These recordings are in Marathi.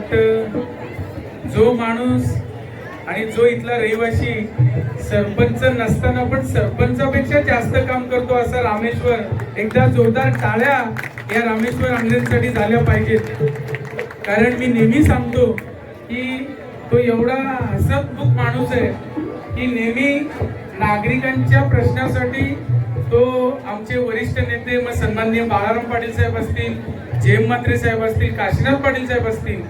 वाटतं? जो माणूस आणि जो इथला रहिवासी सरपंच नसताना पण सरपंचापेक्षा जास्त काम करतो असा रामेश्वर एकदा जोरदार टाळ्या या रामेश्वर आमदेंसाठी झाल्या पाहिजेत. कारण मी नेहमी सांगतो की तो एवढा हसतमुख माणूस आहे की नेहमी नागरिकांच्या प्रश्नासाठी आमचे वरिष्ठ नेते मग सन्माननीय बाळाराम पाटील साहेब असतील जेम मात्रे साहेब असतील काशीनाथ पाटील साहेब असतील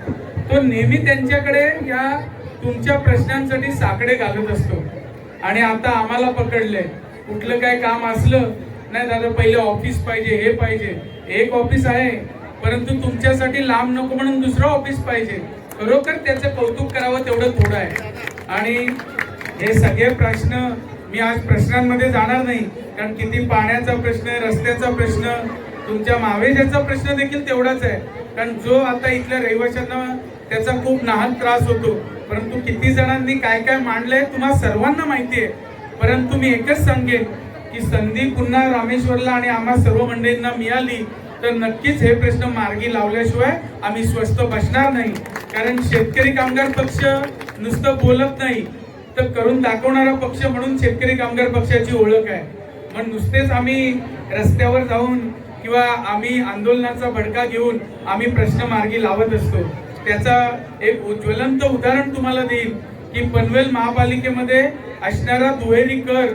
तो नेहमी त्यांच्याकडे या तुमच्या प्रश्नांसाठी साकडे घालत असतो. आणि आता आम्हाला पकडले कुठलं काय काम असलं नाही दादा पहिले ऑफिस पाहिजे हे पाहिजे. एक ऑफिस आहे परंतु तुमच्यासाठी लांब नको म्हणून दुसरं ऑफिस पाहिजे. खरोखर त्याचं कौतुक करावं तेवढं थोडं आहे. आणि हे सगळे प्रश्न मी आज प्रश्नांमध्ये जाणार नाही कारण किती पाण्याचा प्रश्न रस्त्याचा प्रश्न तुमच्या मावेजाचा प्रश्न देखील तेवढाच आहे. कारण जो आता इथल्या रहिवाशांना त्याचा खूप नाहक त्रास होतो. परंतु किती जणांनी काय काय मांडलंय तुम्हाला सर्वांना माहिती आहे. परंतु मी एकच सांगेन की संधी पुन्हा रामेश्वरला आणि आम्हा सर्व मंडळींना मिळाली तर नक्कीच हे प्रश्न मार्गी लावल्याशिवाय आम्ही स्वस्त बसणार नाही. कारण शेतकरी कामगार पक्ष नुसतं बोलत नाही. तर करून दाखवणारा पक्ष म्हणून शेतकरी कामगार पक्षाची ओळख आहे. पण नुसतेच आम्ही रस्त्यावर जाऊन किंवा आम्ही आंदोलनाचा भडका घेऊन आम्ही प्रश्न मार्गी लावत असतो. त्याचा एक ज्वलंत उदाहरण तुम्हाला देईल की पनवेल महापालिकेमध्ये असणारा दुहेरी कर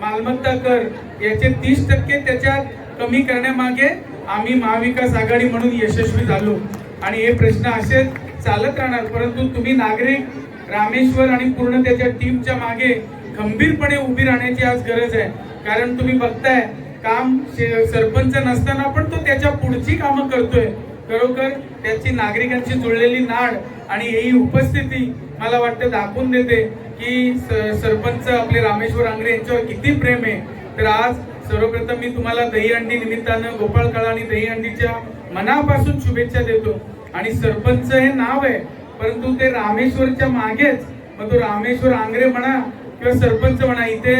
मालमत्ता कर याचे तीस टक्के त्याच्यात कमी करण्यामागे आम्ही महाविकास आघाडी म्हणून यशस्वी झालो. आणि हे प्रश्न असे चालत राहणार परंतु तुम्ही नागरिक रामेश्वर आणि पूर्ण त्याच्या टीमच्या मागे खंबीरपणे उभी राहण्याची आज गरज आहे. कारण तुम्ही बघताय काम सरपंच नसताना पण तो त्याच्या पुढची कामं करतोय. खरोखर त्याची नागरिकांची जुळलेली नाड आणि ही उपस्थिती मला वाटतं दाखवून देते की सरपंच आपले रामेश्वर आंगरे यांच्यावर किती प्रेम आहे. तर आज सर्वप्रथम मी तुम्हाला दहीहंडी निमित्तानं गोपाळ काळा आणि दहीहंडीच्या मनापासून शुभेच्छा देतो. आणि सरपंच हे नाव आहे. परंतु ते रामेश्वरच्या मागेच. मग तो रामेश्वर आंग्रे म्हणा किंवा सरपंच म्हणा इथे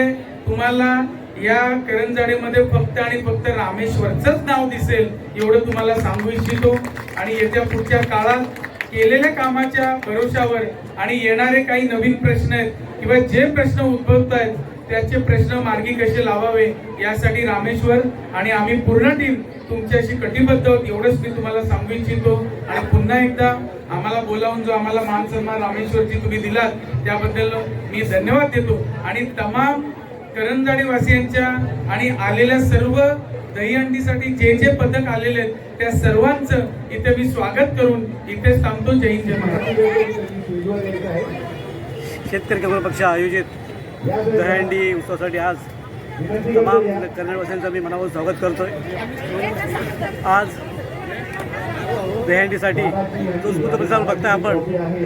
तुम्हाला या करंजाडीमध्ये फक्त आणि फक्त रामेश्वरचंच नाव दिसेल एवढं तुम्हाला सांगू इच्छितो. आणि येत्या पुढच्या काळात केलेल्या कामाच्या भरोशावर आणि येणारे काही नवीन प्रश्न आहेत किंवा जे प्रश्न उद्भवत आहेत त्याचे प्रश्न मार्गी कसे लावावे यासाठी रामेश्वर आणि आम्ही पूर्ण टीम तुमच्याशी कटिबद्ध आहोत. एवढंच मी तुम्हाला सांगू इच्छितो. आणि पुन्हा एकदा आम्हाला बोलावून जो आम्हाला मान सन्मान रामेश्वरजी तुम्ही दिलात त्याबद्दल मी धन्यवाद देतो. आणि तमाम करंजाडी वासियांच्या आणि आलेल्या सर्व दहीहंडीसाठी जे जे पथक आलेले आहेत त्या सर्वांचं इथे मी स्वागत करून इथेच सांगतो. जय हिंद जय महाराज शेतकरी पक्ष आयोजित दहीहंडी उत्सवासाठी आज तमाम कन्नडवासियांचं मी मनावर स्वागत करतोय. आज दहीहंडीसाठी जो स्फूर्त प्रतिसाद बघताय आपण.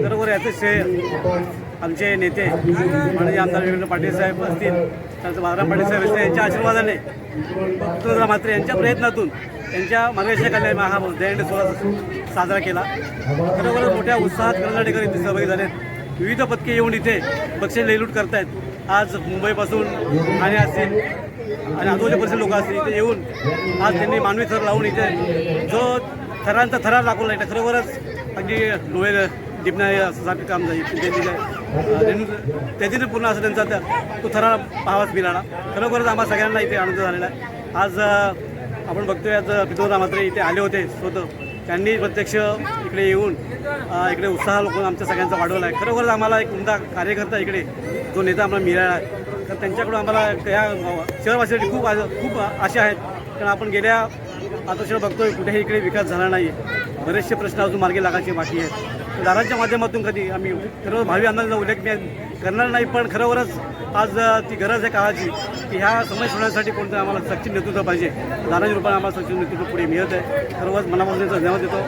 बरोबर याचं श्रेय आमचे नेते माननीय आमदार रवींद्र पाटील साहेब असतील त्यांचं बाळाराम पाटील साहेब असतील यांच्या आशीर्वादाने पुत्र मात्र यांच्या प्रयत्नातून त्यांच्या मार्गदर्शनाखाली हा दहीहंडी सोहळा साजरा केला. खरोखरच मोठ्या उत्साहात कर्नाटकर इथे सहभागी झालेत. विविध पथके येऊन इथे पक्ष लेलूट करतायत. आज मुंबईपासून ठाणे असतील आणि आजूबाजूचे परिसर लोक असतील इथे येऊन आज त्यांनी मानवी थर लावून इथे जो थरांचा थरार दाखवला आहे खरोखरच अगदी डोळे टिपणं असं सारखं काम जाईल त्यांनी काय- त्याच्याने पूर्ण असं त्यांचा त्या- तो थरार पाहावाच मिळाला. खरोखरच आम्हा सगळ्यांना इथे आनंद झालेला आहे. आज आपण बघतोय आज पितोदा मात्र इथे आले होते स्वतः. त्यांनी प्रत्यक्ष इकडे येऊन इकडे उत्साह लोक आमच्या सगळ्यांचा वाढवला आहे. खरोखरच आम्हाला एक उमदा कार्यकर्ता इकडे जो नेता आम्हाला मिळाला आहे. तर त्यांच्याकडून आम्हाला या शहरवासीसाठी खूप आ- खूप आशा आहेत. कारण आपण गेल्या आता बघतोय कुठेही इकडे विकास झाला नाही. बरेचसे प्रश्न अजून मार्गी लागायचे बाकी आहेत. दारांच्या माध्यमातून कधी आम्ही खरं भावी आंदोलनाचा उल्लेख मी करणार नाही पण खरोखरच आज ती गरज आहे काळाची की ह्या समस्या सोडवण्यासाठी कोणतं आम्हाला सक्षम नेतृत्व पाहिजे. दारांच्या रूपाने आम्हाला सक्षम नेतृत्व पुढे मिळत आहे. सर्वच मनापासून धन्यवाद देतो.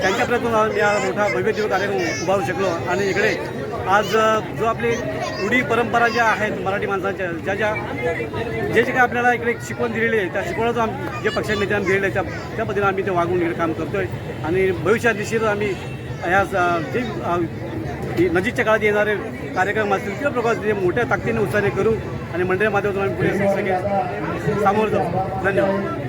त्यांच्या प्रयत्नातून या मोठा भव्य दिवस कार्यक्रम उभारू शकलो. आणि इकडे आज जो आपली रूढी परंपरा ज्या आहेत मराठी माणसांच्या ज्या ज्या जे जे काय आपल्याला इकडे शिकवण दिलेली आहे त्या शिकवणाचं आम जे पक्षाच्या नेत्यांनी दिलेलं आहे त्या त्या पद्धतीने आम्ही ते वागून इकडे काम आहे आणि भविष्यात निश्चितच आम्ही ह्या जे नजीकच्या काळात येणारे कार्यक्रम असतील किंवा प्रकारे मोठ्या ताकदीने उत्साहाने करू आणि मंडळी माध्यमातून आम्ही पुढे सगळे सामोरं जाऊ. धन्यवाद.